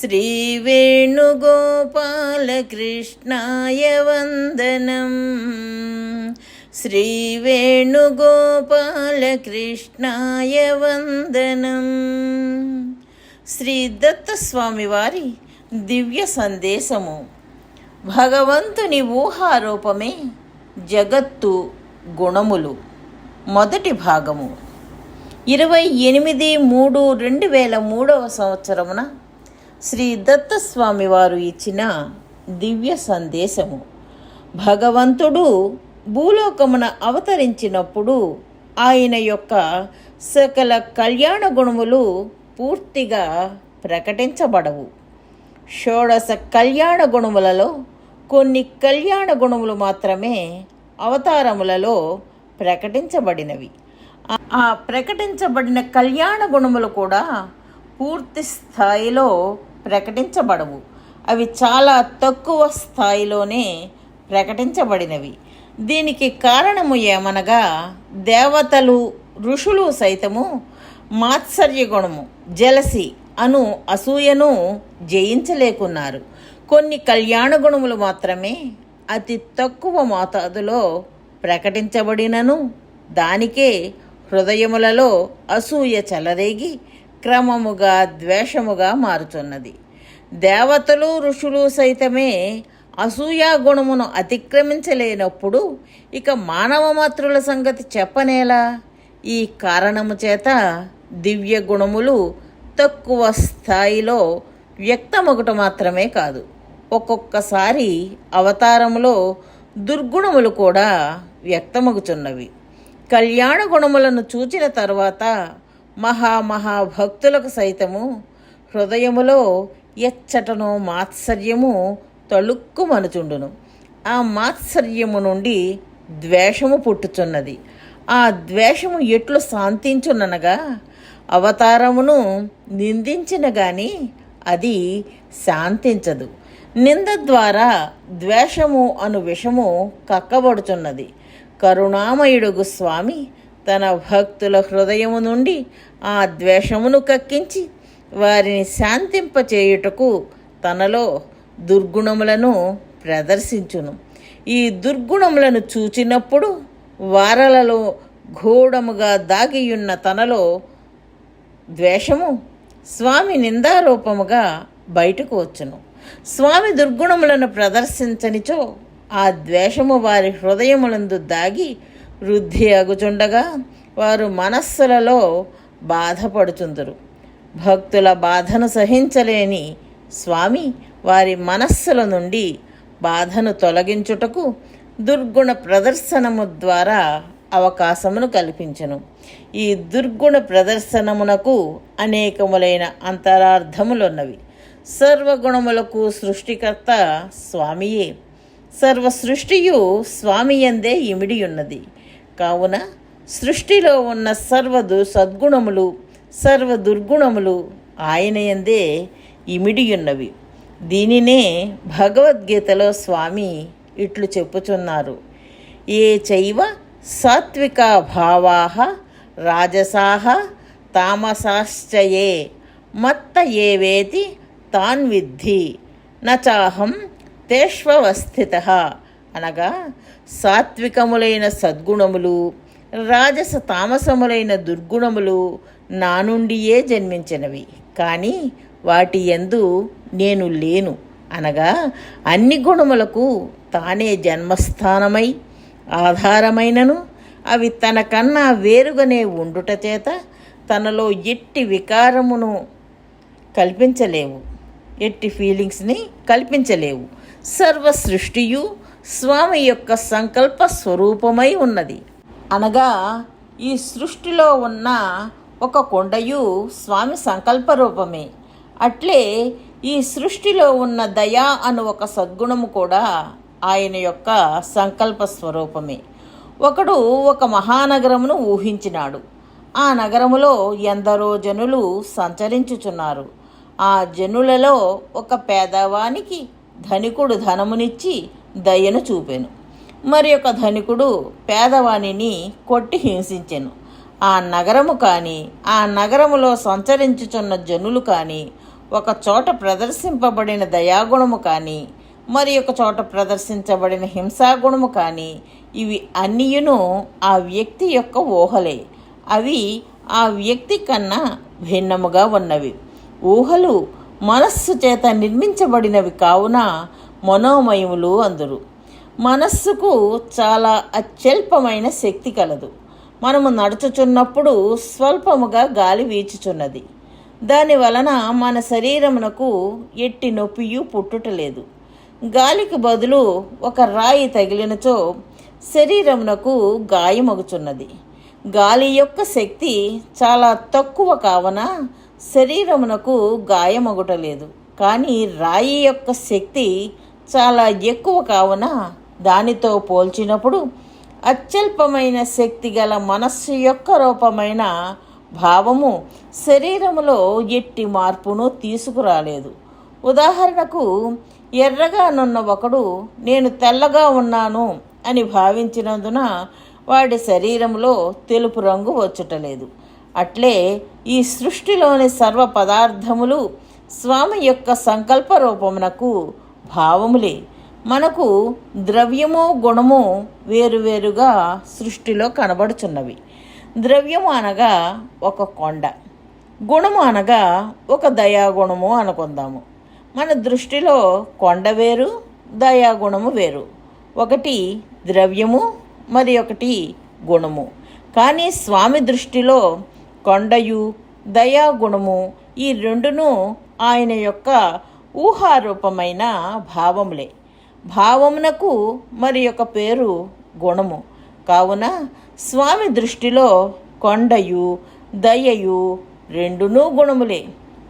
श्रीवेणुगोपालकृष्णाय वन्दनम् శ్రీవేణుగోపాలకృష్ణాయ వందనం శ్రీ దత్తస్వామి వారి దివ్య సందేశము భగవంతుని ఊహారూపమే జగత్తు గుణములు మొదటి భాగము ఇరవై ఎనిమిది మూడు రెండు వేల మూడవ సంవత్సరమున శ్రీ దత్తస్వామి వారు ఇచ్చిన దివ్య సందేశము. భగవంతుడు భూలోకమున అవతరించినప్పుడు ఆయన యొక్క సకల కళ్యాణ గుణములు పూర్తిగా ప్రకటించబడవు. షోడశ కళ్యాణ గుణములలో కొన్ని కళ్యాణ గుణములు మాత్రమే అవతారములలో ప్రకటించబడినవి. ఆ- ప్రకటించబడిన కళ్యాణ గుణములు కూడా పూర్తి స్థాయిలో ప్రకటించబడవు. అవి చాలా తక్కువ స్థాయిలోనే ప్రకటించబడినవి. దీనికి కారణము ఏమనగా దేవతలు ఋషులు సైతము మాత్సర్య గుణము జలసి అను అసూయను జయించలేకున్నారు. కొన్ని కళ్యాణ గుణములు మాత్రమే అతి తక్కువ మోతాదులో ప్రకటించబడినను. దానికే హృదయములలో అసూయ చెలరేగి క్రమముగా ద్వేషముగా మారుతున్నది. దేవతలు ఋషులు సైతమే అసూయా గుణమును అతిక్రమించలేనప్పుడు ఇక మానవ మాతృల సంగతి చెప్పనేలా? ఈ కారణము చేత దివ్య గుణములు తక్కువ స్థాయిలో వ్యక్తమొకటి మాత్రమే కాదు. ఒక్కొక్కసారి అవతారములో దుర్గుణములు కూడా వ్యక్తమగుచున్నవి. కళ్యాణ గుణములను చూచిన తర్వాత మహామహా భక్తులకు సైతము హృదయములో ఎచ్చటను మాత్సర్యము తళుక్కుమనుచుండును. ఆ మాత్సర్యము నుండి ద్వేషము పుట్టుచున్నది. ఆ ద్వేషము ఎట్లు శాంతించుననగా అవతారమును నిందించిన గాని అది శాంతించదు. నింద ద్వారా ద్వేషము అను విషము కక్కబడుచున్నది. కరుణామయుడుగు స్వామి తన భక్తుల హృదయము నుండి ఆ ద్వేషమును కక్కించి వారిని శాంతింపచేయుటకు తనలో దుర్గుణములను ప్రదర్శించును. ఈ దుర్గుణములను చూచినప్పుడు వారలలో ఘోడముగా దాగియున్న తనలో ద్వేషము స్వామి నిందారూపముగా బయటకు వచ్చును. స్వామి దుర్గుణములను ప్రదర్శించనిచో ఆ ద్వేషము వారి హృదయములందు దాగి వృద్ధి అగుచుండగా వారు మనస్సులలో బాధపడుచుందురు. భక్తుల బాధను సహించలేని స్వామి వారి మనస్సుల నుండి బాధను తొలగించుటకు దుర్గుణ ప్రదర్శనము ద్వారా అవకాశమును కల్పించను. ఈ దుర్గుణ ప్రదర్శనమునకు అనేకములైన అంతరార్థములున్నవి. సర్వగుణములకు సృష్టికర్త స్వామియే. సర్వ సృష్టియు స్వామియందే ఇమిడి ఉన్నది కావున సృష్టిలో ఉన్న సర్వ దు సద్గుణములు సర్వ దుర్గుణములు ఆయనయందే ఇమిడియున్నవి. దీనినే భగవద్గీతలో స్వామి ఇట్లు చెప్పుచున్నారు. ఏ చైవ సాత్విక భావాహ రాజసాహ తామసాశ్చయే మత్త ఏవేతి తాన్ విద్ధి నచాహం తేష్వస్థిత అనగా సాత్వికములైన సద్గుణములు రాజస తామసములైన దుర్గుణములు నా నుండియే జన్మించినవి. కానీ వాటి యందు నేను లేను. అనగా అన్ని గుణములకు తానే జన్మస్థానమై ఆధారమైనను అవి తనకన్నా వేరుగానే ఉండుట చేత తనలో ఎట్టి వికారమును కల్పించలేవు. ఎట్టి ఫీలింగ్స్ని కల్పించలేవు. సర్వ సృష్టియు స్వామి యొక్క సంకల్ప స్వరూపమై ఉన్నది. అనగా ఈ సృష్టిలో ఉన్న ఒక కొండయు స్వామి సంకల్ప రూపమే. అట్లే ఈ సృష్టిలో ఉన్న దయా అను ఒక సద్గుణము కూడా ఆయన యొక్క సంకల్ప స్వరూపమే. ఒకడు ఒక మహానగరమును ఊహించినాడు. ఆ నగరములో ఎందరో జనులు సంచరించుచున్నారు. ఆ జనులలో ఒక పేదవానికి ధనికుడు ధనమునిచ్చి దయను చూపెను. మరి ఒక ధనికుడు పేదవాణిని కొట్టి హింసించెను. ఆ నగరము కానీ ఆ నగరములో సంచరించుచున్న జనులు కానీ ఒక చోట ప్రదర్శింపబడిన దయాగుణము కానీ మరి ఒక చోట ప్రదర్శించబడిన హింసాగుణము కానీ ఇవి అన్నియును ఆ వ్యక్తి యొక్క ఊహలే. అవి ఆ వ్యక్తి కన్నా భిన్నముగా ఉన్నవి. ఊహలు మనస్సు చేత నిర్మించబడినవి కావున మనోమయములు అందురు. మనస్సుకు చాలా అత్యల్పమైన శక్తి కలదు. మనము నడుచుచున్నప్పుడు స్వల్పముగా గాలి వీచుచున్నది. దాని వలన మన శరీరమునకు ఎట్టి నొప్పియు పుట్టుటలేదు. గాలికి బదులు ఒక రాయి తగిలినచో శరీరమునకు గాయమగుచున్నది. గాలి యొక్క శక్తి చాలా తక్కువ కావున శరీరమునకు గాయమగుటలేదు. కానీ రాయి యొక్క శక్తి చాలా ఎక్కువ కావున దానితో పోల్చినప్పుడు అత్యల్పమైన శక్తి గల మనస్సు యొక్క రూపమైన భావము శరీరములో ఎట్టి మార్పును తీసుకురాలేదు. ఉదాహరణకు ఎర్రగా నున్న ఒకడు నేను తెల్లగా ఉన్నాను అని భావించినందున వాడి శరీరంలో తెలుపు రంగు వచ్చుటలేదు. అట్లే ఈ సృష్టిలోని సర్వ పదార్థములు స్వామి యొక్క సంకల్ప రూపమునకు భావములే. మనకు ద్రవ్యము గుణము వేరువేరుగా సృష్టిలో కనబడుచున్నవి. ద్రవ్యము అనగా ఒక కొండ. గుణము అనగా ఒక దయాగుణము అనుకుందాము. మన దృష్టిలో కొండ వేరు దయాగుణము వేరు. ఒకటి ద్రవ్యము మరి ఒకటి గుణము. కానీ స్వామి దృష్టిలో కొండయు దయాగుణము ఈ రెండును ఆయన యొక్క ఊహారూపమైన భావములే. భావమునకు మరి యొక్క పేరు గుణము. కావున స్వామి దృష్టిలో కొండయు దయయు రెండునూ గుణములే.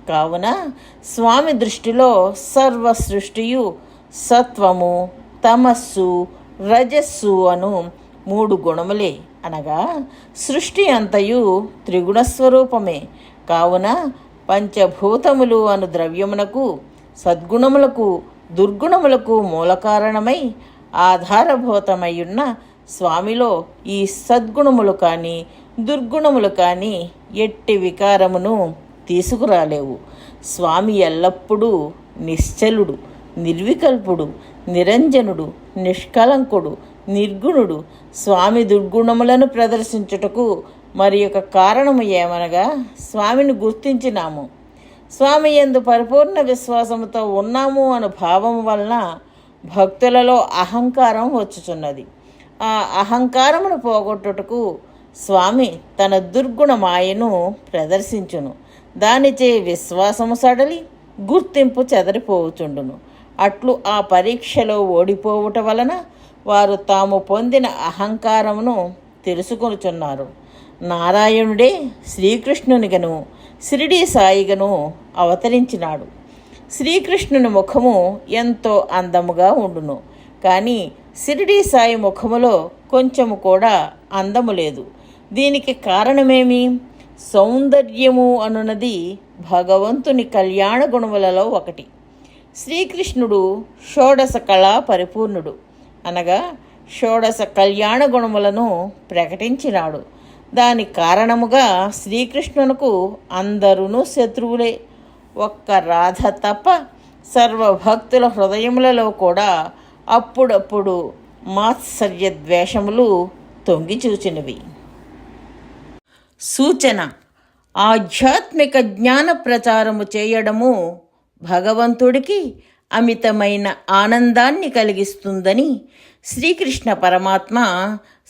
కావున స్వామి దృష్టిలో సర్వ సృష్టియు సత్వము తమస్సు రజస్సు అను మూడు గుణములే. అనగా సృష్టి అంతయు త్రిగుణ స్వరూపమే కావున పంచభూతములు అను ద్రవ్యమునకు సద్గుణములకు దుర్గుణములకు మూల కారణమై ఆధారభూతమయ్యున్న స్వామిలో ఈ సద్గుణములు కానీ దుర్గుణములు కానీ ఎట్టి వికారమును తీసుకురాలేవు. స్వామి ఎల్లప్పుడూ నిశ్చలుడు నిర్వికల్పుడు నిరంజనుడు నిష్కలంకుడు నిర్గుణుడు. స్వామి దుర్గుణములను ప్రదర్శించుటకు మరి యొక్క కారణము ఏమనగా స్వామిని గుర్తించినాము. స్వామి ఎందు పరిపూర్ణ విశ్వాసముతో ఉన్నాము అను భావం వలన భక్తులలో అహంకారం వచ్చుచున్నది. ఆ అహంకారమును పోగొట్టుటకు స్వామి తన దుర్గుణ మాయను ప్రదర్శించును. దానిచే విశ్వాసము సడలి గుర్తింపు చెదరిపోవుచుండును. అట్లు ఆ పరీక్షలో ఓడిపోవుట వలన వారు తాము పొందిన అహంకారమును తెలుసుకొనుచున్నారు. నారాయణుడే శ్రీకృష్ణునిగను షిరిడి సాయిగను అవతరించినాడు. శ్రీకృష్ణుని ముఖము ఎంతో అందముగా ఉండును. కానీ షిరిడి సాయి ముఖములో కొంచెము కూడా అందము లేదు. దీనికి కారణమేమి? సౌందర్యము అనున్నది భగవంతుని కళ్యాణ గుణములలో ఒకటి. శ్రీకృష్ణుడు షోడశ కళా పరిపూర్ణుడు అనగా షోడశ కళ్యాణ గుణములను ప్రకటించినాడు. దాని కారణముగా శ్రీకృష్ణునకు అందరూ శత్రువులే. ఒక్క రాధ తప్ప సర్వభక్తుల హృదయములలో కూడా అప్పుడప్పుడు మాత్సర్య ద్వేషములు తొంగి చూచినవి. సూచన ఆధ్యాత్మిక జ్ఞాన ప్రచారము చేయడము భగవంతుడికి అమితమైన ఆనందాన్ని కలిగిస్తుందని శ్రీకృష్ణ పరమాత్మ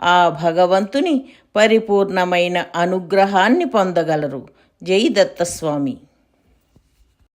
ఆ భగవంతుని పరిపూర్ణమైన అనుగ్రహాన్ని పొందగలరు. జై దత్తస్వామి.